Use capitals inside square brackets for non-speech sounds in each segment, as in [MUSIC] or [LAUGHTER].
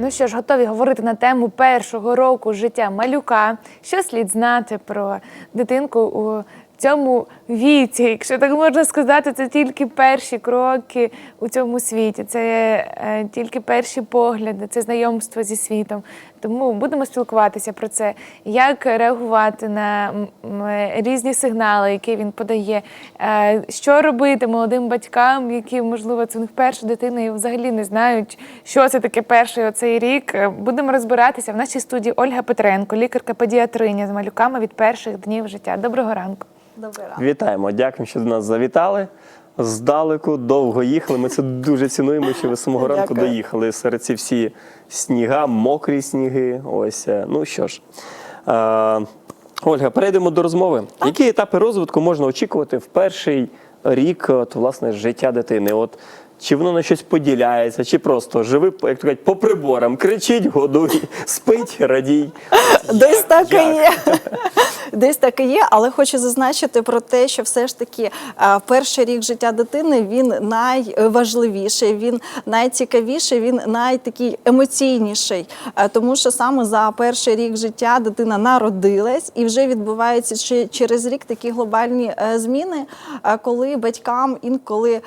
Ну що ж, готові говорити на тему першого року життя малюка. Що слід знати про дитинку у цьому віці? Якщо так можна сказати, це тільки перші кроки у цьому світі, це е, тільки перші погляди, це знайомство зі світом. Тому будемо спілкуватися про це, як реагувати на різні сигнали, які він подає, е, що робити молодим батькам, які, можливо, це у них перша дитина і взагалі не знають, що це таке перший оцей рік. Е, Будемо розбиратися в нашій студії Ольга Петренко, лікарка-педіатриня з малюками від перших днів життя. Доброго ранку. Добрий ранок. Вітаємо, дякуємо, що до нас завітали. Здалеку довго їхали. Ми це дуже цінуємо, що ви з самого ранку Дякую. доїхали серед ці всі сніга, мокрі сніги. Ось е, ну що ж. Е, Ольга, перейдемо до розмови. Які етапи розвитку можна очікувати в перший рік от, власне, життя дитини? От чи воно на щось поділяється, чи просто живи, як то кажуть, по приборам, кричить, годуй, [LAUGHS] спить, радій. Десь так і є. [LAUGHS] Десь так і є, але хочу зазначити про те, що все ж таки е, перший рік життя дитини він найважливіший, він найцікавіший, він найтакий емоційніший. Е, Тому що саме за перший рік життя дитина народилась і вже відбуваються через рік такі глобальні е, зміни, коли батькам інколи.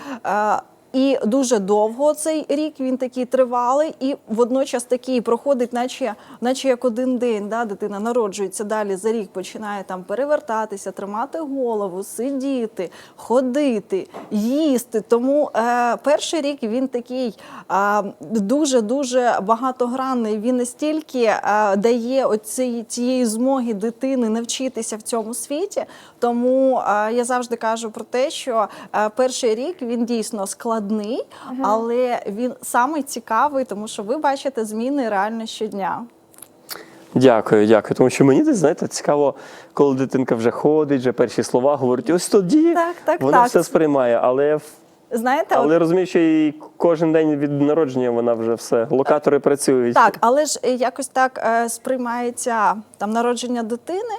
І дуже довго цей рік він такий тривалий, і водночас такий проходить, наче, наче як один день. Да? Дитина народжується далі за рік, починає там перевертатися, тримати голову, сидіти, ходити, їсти. Тому е, перший рік він такий е, дуже дуже багатогранний. Він настільки е, дає оці, цієї змоги дитини навчитися в цьому світі. Тому е, я завжди кажу про те, що е, перший рік він дійсно складний, але він самий цікавий, тому що ви бачите зміни реально щодня. Дякую, дякую. Тому що мені десь, знаєте, цікаво, коли дитинка вже ходить, вже перші слова говорить, ось тоді Так, так, вона так. все сприймає. Але, Знаєте, але от- розумію, що і кожен день від народження вона вже все, локатори працюють. Так, але ж е, якось так е, сприймається там народження дитини,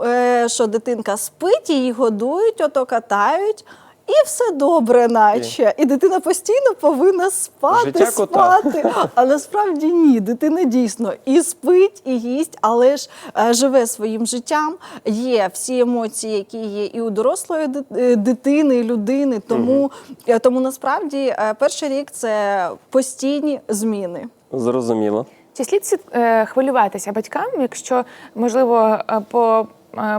е, що дитинка спить, її годують, ото катають. І все добре, наче. І дитина постійно повинна спати, Життя кота. спати. А насправді ні. Дитина дійсно і спить, і їсть, але ж е, живе своїм життям. Є всі емоції, які є і у дорослої ди- е, дитини, і людини. Тому, е, тому насправді е, перший рік це постійні зміни. Зрозуміло. Чи слід сі- е, хвилюватися батькам, якщо можливо е, по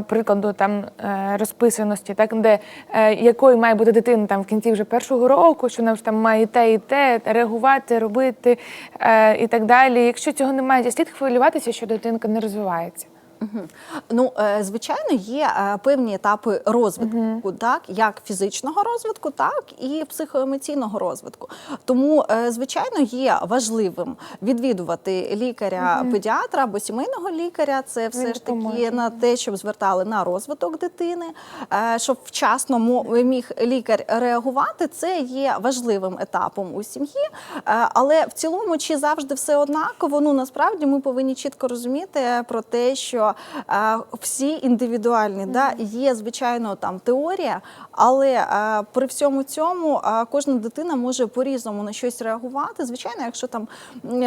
прикладу там е, розписаності, так де е, якою має бути дитина там в кінці вже першого року, що нам вже там має те, і те, реагувати, робити е, і так далі. Якщо цього немає, слід хвилюватися, що дитинка не розвивається? Ну, е, звичайно, є е, певні етапи розвитку, так як фізичного розвитку, так і психоемоційного розвитку. Тому, е, звичайно, є важливим відвідувати лікаря-педіатра або сімейного лікаря. Це все Він ж таки допоможе. на те, щоб звертали на розвиток дитини, щоб вчасно міг лікар реагувати. Це є важливим етапом у сім'ї. Але в цілому, чи завжди все однаково? Ну насправді ми повинні чітко розуміти про те, що е, всі індивідуальні. Да? Є, звичайно, там теорія, але е, при всьому цьому е, кожна дитина може по-різному на щось реагувати. Звичайно, якщо там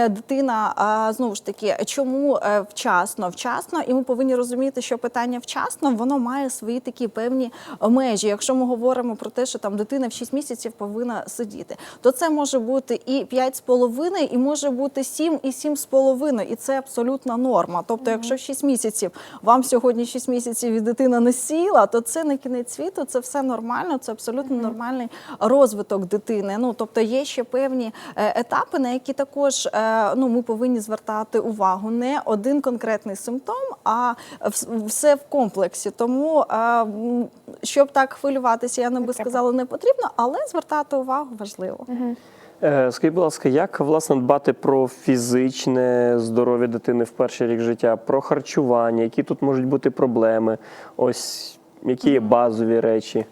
дитина е, знову ж таки, чому е, вчасно, вчасно, і ми повинні розуміти, що питання вчасно воно має свої такі певні межі. Якщо ми говоримо про те, що там дитина в 6 місяців повинна сидіти, то це може бути і 5,5, і може бути 7 і 7,5, і це абсолютна норма. Тобто, якщо в 6 місяців вам сьогодні 6 місяців і дитина не сіла, то це не кінець світу, це все нормально, це абсолютно нормальний розвиток дитини. Ну тобто є ще певні е, етапи, на які також е, ну ми повинні звертати увагу. Не один конкретний симптом, а вс- все в комплексі. Тому е, щоб так хвилюватися, я не би сказала, не потрібно, але звертати увагу важливо. Е, Скажіть, будь ласка, як власне дбати про фізичне здоров'я дитини в перший рік життя, про харчування, які тут можуть бути проблеми? Ось які є базові речі?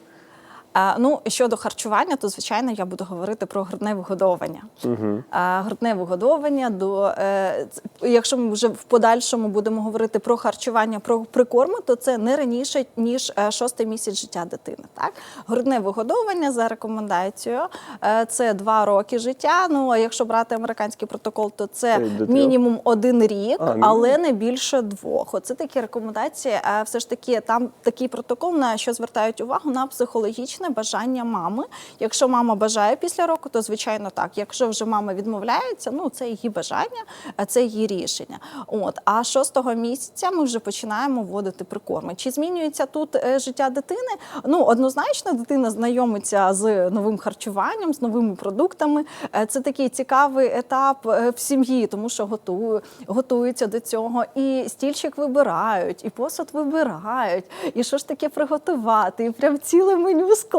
А, ну, щодо харчування, то звичайно я буду говорити про грудне вигодовування. Угу. Грудне вигодовування до е, якщо ми вже в подальшому будемо говорити про харчування, про прикорми, то це не раніше ніж е, шостий місяць життя дитини. Так, грудне вигодовування за рекомендацією е, це два роки життя. Ну а якщо брати американський протокол, то це мінімум один рік, А, але не більше двох. Оце такі рекомендації. Все ж таки, там такий протокол, на що звертають увагу на психологічне бажання мами. Якщо мама бажає після року, то звичайно так. Якщо вже мама відмовляється, ну це її бажання, а це її рішення. От а шостого місяця ми вже починаємо вводити прикорми. Чи змінюється тут е, життя дитини? Ну однозначно, дитина знайомиться з новим харчуванням, з новими продуктами. Е, Це такий цікавий етап е, в сім'ї, тому що готую, готуються до цього, і стільчик вибирають, і посуд вибирають, і що ж таке приготувати, і прям ціле меню складають.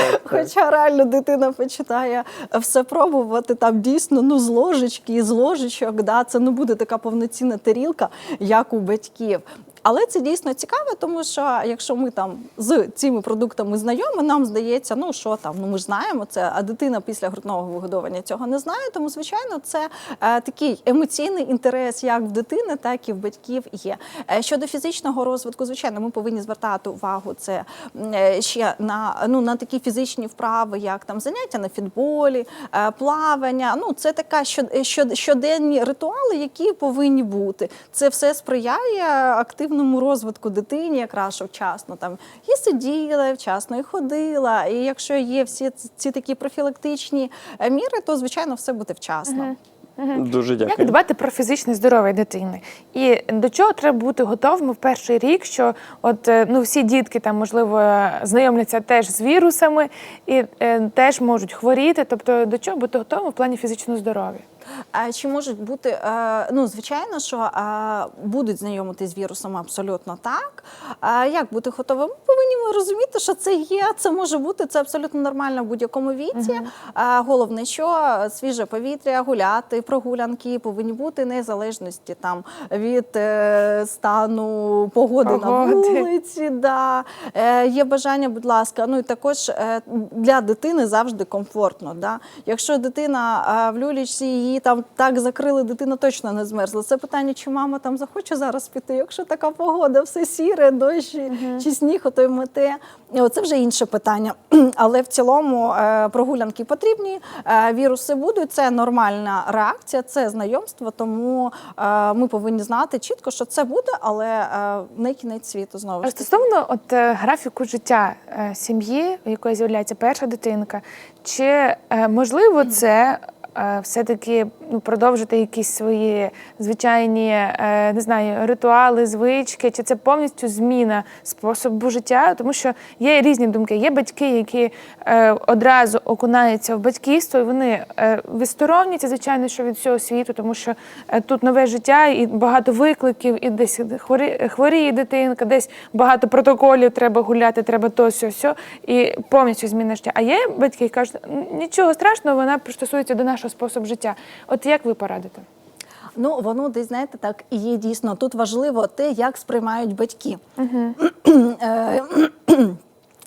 [LAUGHS] Хоча реально дитина починає все пробувати там дійсно ну з ложечки, і з ложечок. Да, це не буде така повноцінна тарілка, як у батьків. Але це дійсно цікаво, тому що якщо ми там з цими продуктами знайомі, нам здається, ну що там, ну ми ж знаємо це, а дитина після грудного вигодовування цього не знає. Тому, звичайно, це е, такий емоційний інтерес як в дитини, так і в батьків є. Е, щодо фізичного розвитку, звичайно, ми повинні звертати увагу це е, ще на ну на такі фізичні вправи, як там заняття на фітболі, е, плавання. Ну це така щод- щод- щоденні ритуали, які повинні бути. Це все сприяє активному розвитку дитині, якраз що вчасно там і сиділа, і вчасно і ходила. І якщо є всі ці, такі профілактичні е, міри, то звичайно все буде вчасно. Дуже Як дбати про фізичне здоров'я дитини? І до чого треба бути готовими в перший рік, що от е, ну всі дітки там можливо знайомляться теж з вірусами і е, теж можуть хворіти. Тобто до чого бути готовим в плані фізичного здоров'я? Чи можуть бути, е, ну звичайно, що е, будуть знайомити з вірусом абсолютно так. А Як бути готовим? Ми повинні розуміти, що це є, це може бути, це абсолютно нормально в будь-якому віці. А Головне, що свіже повітря, гуляти, прогулянки повинні бути незалежності там від е, стану погоди, Погоди. на вулиці. Да. Є бажання, будь ласка. Ну і також для дитини завжди комфортно. Да. Якщо дитина в люлічці її там так закрили, дитина точно не змерзла. Це питання, чи мама там захоче зараз піти. Якщо така погода, все сіре, дощ чи сніг, ото й мете. Це вже інше питання. [CLEARS THROAT] Але в цілому е, прогулянки потрібні, е, віруси будуть. Це нормальна реакція, це знайомство. Тому е, ми повинні знати чітко, що це буде, але не кінець світу знову ж стосовно от графіку життя сім'ї, у якої з'являється перша дитинка, чи можливо це все-таки ну, продовжити якісь свої звичайні е, не знаю, ритуали, звички, чи це повністю зміна способу життя? Тому що є різні думки. Є батьки, які е, одразу окунаються в батьківство, і вони е, відсторонюються, звичайно, що від всього світу, тому що е, тут нове життя і багато викликів, і десь хворі, хворіє дитинка, десь багато протоколів, треба гуляти, треба то, сьо, сьо, і повністю зміна життя. А є батьки, які кажуть, нічого страшного, вона пристосується до нашого способу життя. От як ви порадите? Ну, воно десь, знаєте, так і є дійсно. Тут важливо те, як сприймають батьки. Е,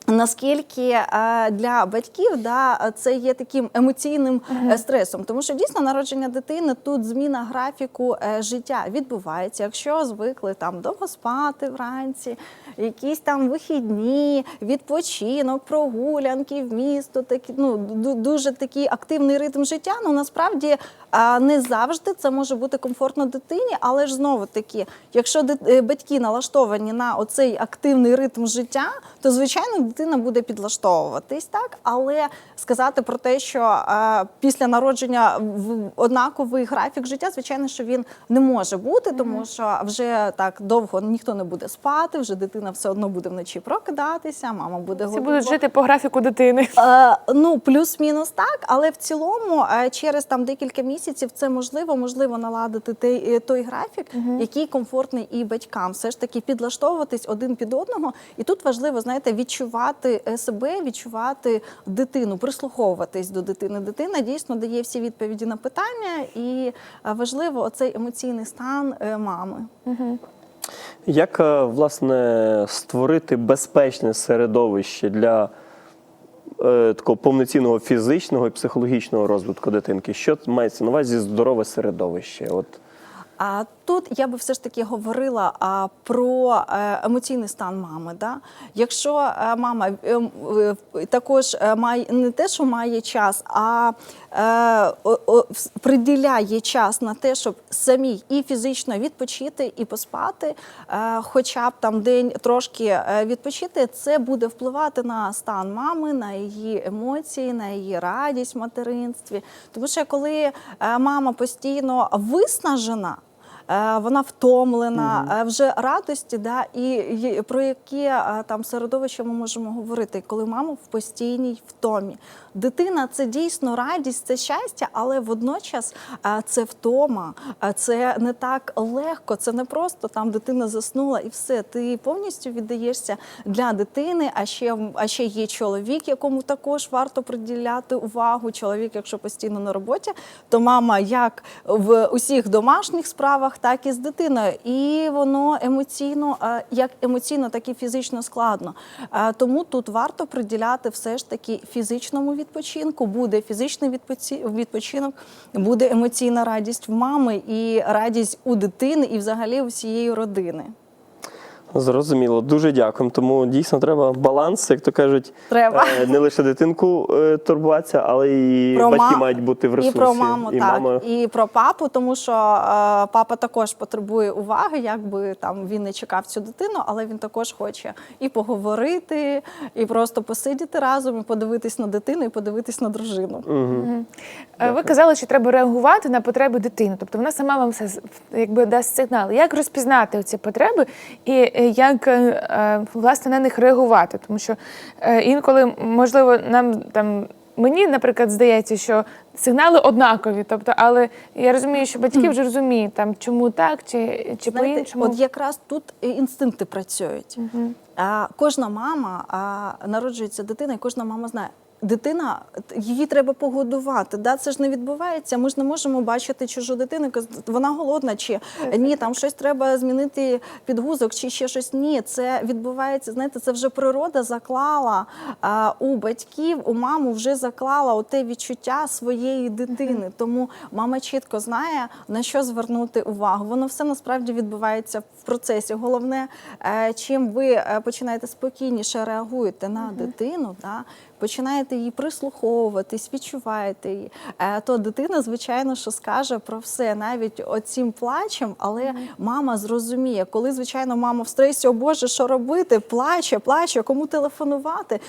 Наскільки е, для батьків да, це є таким емоційним е, стресом, тому що дійсно народження дитини тут зміна графіку е, життя відбувається. Якщо звикли там довго спати вранці, якісь там вихідні, відпочинок, прогулянки в місто, такі ну дуже такий активний ритм життя. Ну насправді не завжди це може бути комфортно дитині, але ж знову таки, якщо батьки налаштовані на оцей активний ритм життя, то звичайно дитина буде підлаштовуватись, так але сказати про те, що е, після народження в однаковий графік життя, звичайно, що він не може бути, тому що вже так довго ніхто не буде спати, вже дитина все одно буде вночі прокидатися, мама буде Всі будуть жити по графіку дитини. Е, ну, плюс-мінус так, але в цілому е, через там декілька місяців це можливо, можливо наладити той, той графік, який комфортний і батькам. Все ж таки підлаштовуватись один під одного. І тут важливо, знаєте, відчувати е, себе, відчувати дитину, прислуховуватись до дитини. Дитина дійсно дає всі відповіді на питання, і е, важливо оцей емоційний стан е, мами. Як е, власне створити безпечне середовище для е, такого повноцінного фізичного і психологічного розвитку дитинки? Що мається на увазі здорове середовище? От А тут я би все ж таки говорила а, про е, емоційний стан мами. Да? Якщо е, мама е, також має не те, що має час, а приділяє час на те, щоб самій і фізично відпочити, і поспати, хоча б там день трошки відпочити, це буде впливати на стан мами, на її емоції, на її радість в материнстві. Тому що коли мама постійно виснажена. Е, Вона втомлена, е, вже радості, да, і про яке е, там середовище ми можемо говорити, коли мама в постійній втомі. Дитина це дійсно радість, це щастя, але водночас це втома, це не так легко, це не просто там дитина заснула і все. Ти повністю віддаєшся для дитини, а ще, а ще є чоловік, якому також варто приділяти увагу. Чоловік, якщо постійно на роботі, то мама як в усіх домашніх справах, так і з дитиною. І воно емоційно, е, як емоційно, так і фізично складно. Е, Тому тут варто приділяти все ж таки фізичному відпочинку. Буде фізичний відпочинок, буде емоційна радість в мами і радість у дитини, і взагалі у всієї родини. Зрозуміло, дуже дякуємо. Тому дійсно треба баланс, як то кажуть, Треба. е, не лише дитинку е, турбуватися, але і Про батьки ма- мають бути в І про маму, і так, мама і про папу, тому що е, папа також потребує уваги, якби там він не чекав цю дитину, але він також хоче і поговорити, і просто посидіти разом, і подивитись на дитину, і подивитись на дружину. Е, Ви казали, що треба реагувати на потреби дитини. Тобто вона сама вам все якби дасть сигнал. Як розпізнати ці потреби і як е, е, власне на них реагувати? Тому що е, інколи, можливо, нам там. Мені, наприклад, здається, що сигнали однакові, тобто, але я розумію, що батьки вже розуміють, там чому так чи, чи по-іншому. От якраз тут інстинкти працюють. А, кожна мама а, народжується дитина, і кожна мама знає. Дитина, її треба погодувати. Да? Це ж не відбувається. Ми ж не можемо бачити чужу дитину, вона голодна, чи ні, там щось треба змінити підгузок, чи ще щось. Ні, це відбувається. Знаєте, це вже природа заклала а, у батьків, у маму вже заклала оте відчуття своєї дитини. Тому мама чітко знає на що звернути увагу. Воно все насправді відбувається в процесі. Головне, е, чим ви е, починаєте спокійніше реагуєте на дитину, да, починаєте її прислуховуватись, відчуваєте її, е, то дитина, звичайно, що скаже про все, навіть оцім плачем, але мама зрозуміє, коли, звичайно, мама в стресі, о Боже, що робити, плаче, плаче, кому телефонувати,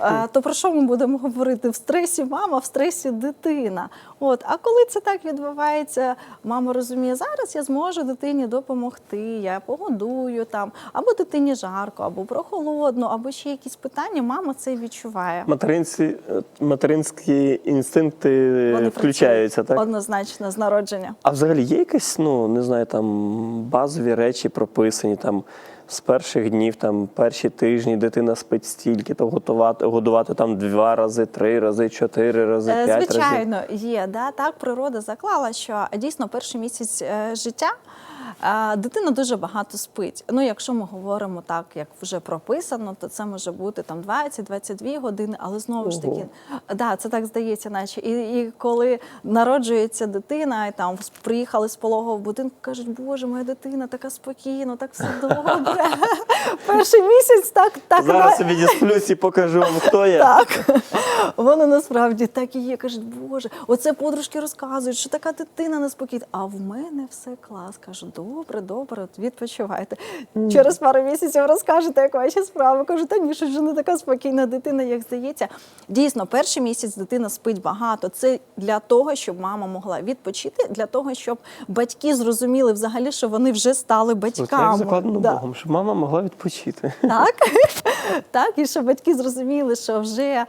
е, то про що ми будемо говорити? В стресі мама, в стресі дитина. От, а коли це так відбувається, мама розуміє, зараз я зможу дитині допомогти, я погодую там, або дитині жарко, або прохолодно, або ще якісь питання, мама це відчуває. Материнці, е, материнські інстинкти Вони включаються, так? однозначно з народження. А взагалі є якісь, ну не знаю, там базові речі прописані там. З перших днів, там перші тижні дитина спить стільки, то готувати, годувати там два рази, три рази, чотири рази, Е, п'ять разів. Звичайно, є. Да? Так, природа заклала, що дійсно перший місяць е, життя дитина дуже багато спить. Ну, якщо ми говоримо так, як вже прописано, то це може бути там 20-22 години, але знову ж таки, да, це так здається, наче. І, і коли народжується дитина, і там приїхали з пологового будинку, кажуть, Боже, моя дитина така спокійна, так все [LAUGHS] добре. [LAUGHS] Перший місяць так, так Зараз собі дісплюсь і покажу вам, хто я. так. [LAUGHS] Воно насправді так і є. Кажуть, Боже, оце подружки розказують, що така дитина неспокійна. А в мене все клас. Кажу, добре, добре, відпочивайте. Через пару місяців розкажете, як ваші справи. Кажу, та ні, що ж не така спокійна дитина, як здається. Дійсно, перший місяць дитина спить багато. Це для того, щоб мама могла відпочити, для того, щоб батьки зрозуміли взагалі, що вони вже стали Оце як батьками. закладено Да. Богом, щоб мама могла відпочити. Так, [LAUGHS] так, і щоб батьки зрозуміли, що вже е,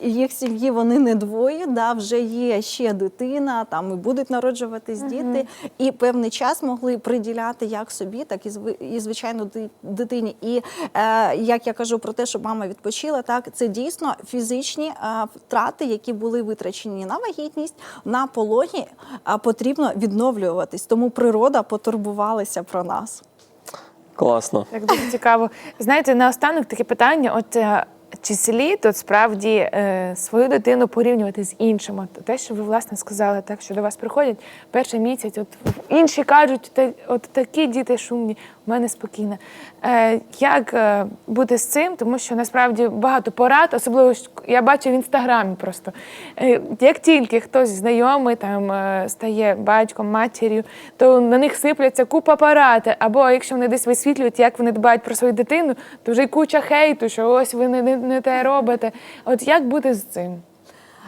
в їх сім'ї вони не двоє, да, вже є ще дитина, там і будуть народжуватись діти, і певний час могли приділяти як собі, так і зви- і звичайно ди- дитині. І е, як я кажу про те, щоб мама відпочила, так це дійсно фізичні е, втрати, які були витрачені на вагітність, на пологі, а потрібно відновлюватись. Тому природа потурбувалася про нас. Класно. Так дуже цікаво. Знаєте, наостанок таке питання: от е, Чи слід от справді е, свою дитину порівнювати з іншим? От те, що ви власне сказали, так що до вас приходять перший місяць, от інші кажуть, от такі діти шумні, у мене спокійно. Е, як е, бути з цим? Тому що насправді багато порад, особливо я бачу в інстаграмі просто. Е, як тільки хтось знайомий там е, стає батьком, матір'ю, то на них сипляться купа парати. Або якщо вони десь висвітлюють, як вони дбають про свою дитину, то вже й куча хейту, що ось ви не, не, не те робите. От як бути з цим?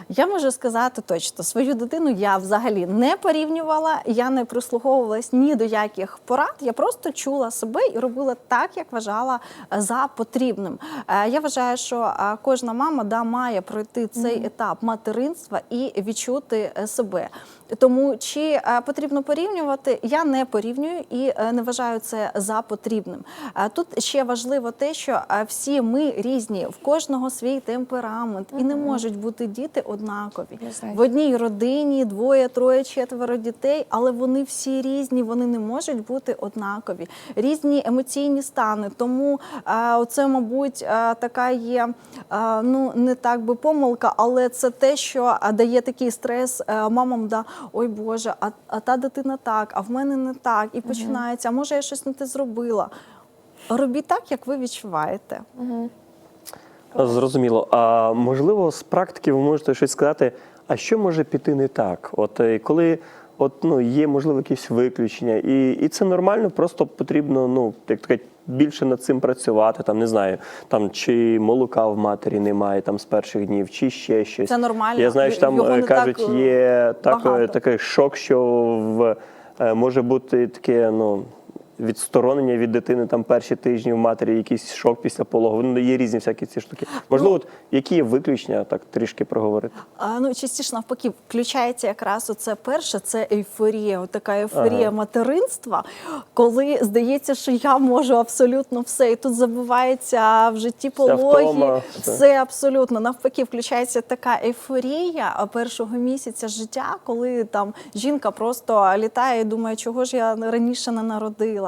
Я можу сказати точно, свою дитину я взагалі не порівнювала, я не прислуговувалась ні до яких порад. Я просто чула себе і робила так, як вважала е, за потрібним. Е, Я вважаю, що е, кожна мама да, має пройти цей етап материнства і відчути себе. Тому чи е, потрібно порівнювати, я не порівнюю і е, не вважаю це за потрібним. Е, Тут ще важливо те, що всі ми різні, в кожного свій темперамент, і не можуть бути діти однакові. В одній родині двоє, троє, четверо дітей, але вони всі різні, вони не можуть бути однакові. Різні емоційні стани. Тому е, оце, мабуть, така є ну не так би помилка, але це те, що дає такий стрес мамам. Да, ой Боже, а, а та дитина так, а в мене не так. І починається, а може я щось не те зробила. Робіть так, як ви відчуваєте. Зрозуміло. А можливо, з практики ви можете щось сказати, а що може піти не так? От е, коли от, ну, є, можливо, якісь виключення, і, і це нормально, просто потрібно, ну, як то більше над цим працювати, там не знаю, там чи молока в матері немає там з перших днів, чи ще щось. Це нормально. Я знаю, що там Його е, кажуть, так, е, є так, е, такий шок, що в, може бути таке, ну. Відсторонення від дитини там перші тижні в матері, якийсь шок після пологу. Ну, є різні всякі ці штуки. Можливо, от які є виключення, так трішки проговорити. А, ну, частіше навпаки, включається якраз оце перше, це ейфорія, от така ейфорія Ага. материнства, коли здається, що я можу абсолютно все. І тут забувається в житті пологі. втома, все. Все абсолютно навпаки, включається така ейфорія першого місяця життя, коли там жінка просто літає і думає, чого ж я раніше не народила.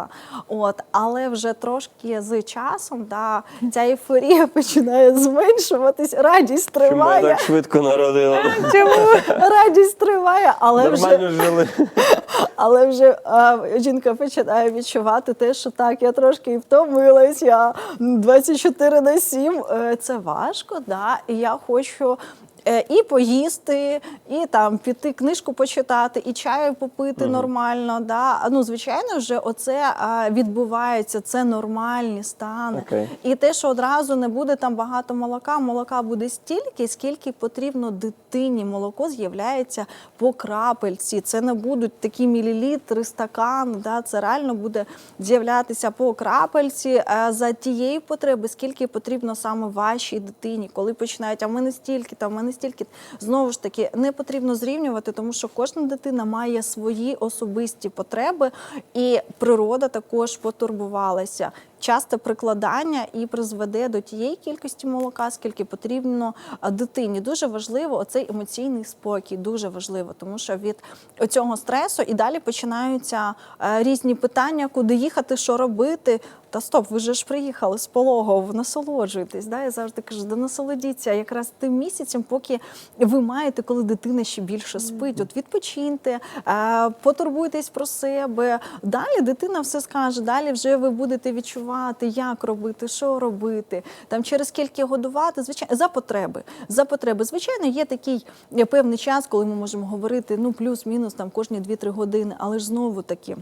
От, але вже трошки з часом да, ця ейфорія [LAUGHS] починає зменшуватись, радість Чому я триває. так швидко народила? [LAUGHS] Чому? Радість триває, але вже, жили. [LAUGHS] але вже а, жінка починає відчувати те, що так, я трошки і втомилась, я 24 на 7, е, це важко, да, і я хочу. Е, І поїсти, і там піти книжку почитати, і чаю попити нормально. Да? Ну, звичайно, вже оце відбувається, це нормальні стани. Окей. І те, що одразу не буде там багато молока, молока буде стільки, скільки потрібно дитині. Молоко з'являється по крапельці. Це не будуть такі мілілітри, стакан. Да? Це реально буде з'являтися по крапельці е, за тієї потреби, скільки потрібно саме вашій дитині. Коли починають, а в мене стільки, там в мене стільки. Знову ж таки, не потрібно зрівнювати, тому що кожна дитина має свої особисті потреби, і природа також потурбувалася. Часте прикладання і призведе до тієї кількості молока, скільки потрібно дитині. Дуже важливо оцей емоційний спокій, дуже важливо, тому що від цього стресу і далі починаються е, різні питання, куди їхати, що робити. Та стоп, ви же ж приїхали з пологового, насолоджуйтесь. Да? Я завжди кажу, да насолодіться якраз тим місяцем, поки ви маєте, коли дитина ще більше спить. От відпочиньте, е, потурбуйтесь про себе. Далі дитина все скаже. Далі вже ви будете відчувати, як робити, що робити, там через скільки годувати. Звичайно, за потреби. За потреби. Звичайно, є такий е, певний час, коли ми можемо говорити ну плюс-мінус там кожні 2-3 години, але ж знову таки.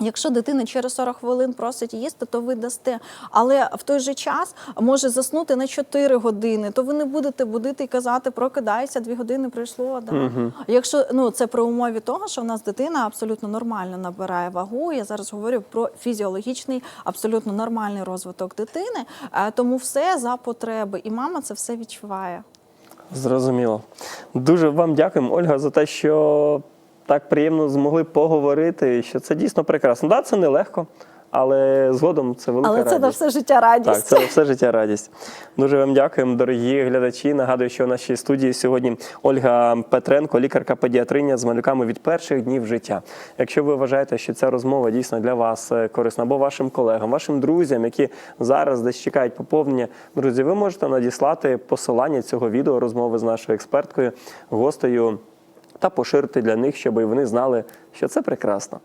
Якщо дитина через 40 хвилин просить їсти, то ви дасте. Але в той же час може заснути на 4 години, то ви не будете будити і казати, прокидайся, 2 години пройшло. Да? Якщо ну це при умові того, що в нас дитина абсолютно нормально набирає вагу. Я зараз говорю про фізіологічний, абсолютно нормальний розвиток дитини. Е, Тому все за потреби, і мама це все відчуває. Зрозуміло. Дуже вам дякуємо, Ольга, за те, що так приємно змогли поговорити, що це дійсно прекрасно. Да, це нелегко. але згодом це велика Але це радість. на все життя радість. Так, це на все життя радість. Дуже вам дякуємо, дорогі глядачі. Нагадую, що в нашій студії сьогодні Ольга Петренко, лікарка педіатриня з малюками від перших днів життя. Якщо ви вважаєте, що ця розмова дійсно для вас е, корисна, або вашим колегам, вашим друзям, які зараз десь чекають поповнення, друзі, ви можете надіслати посилання цього відео розмови з нашою експерткою, гостею та поширити для них, щоб вони знали, що це прекрасно.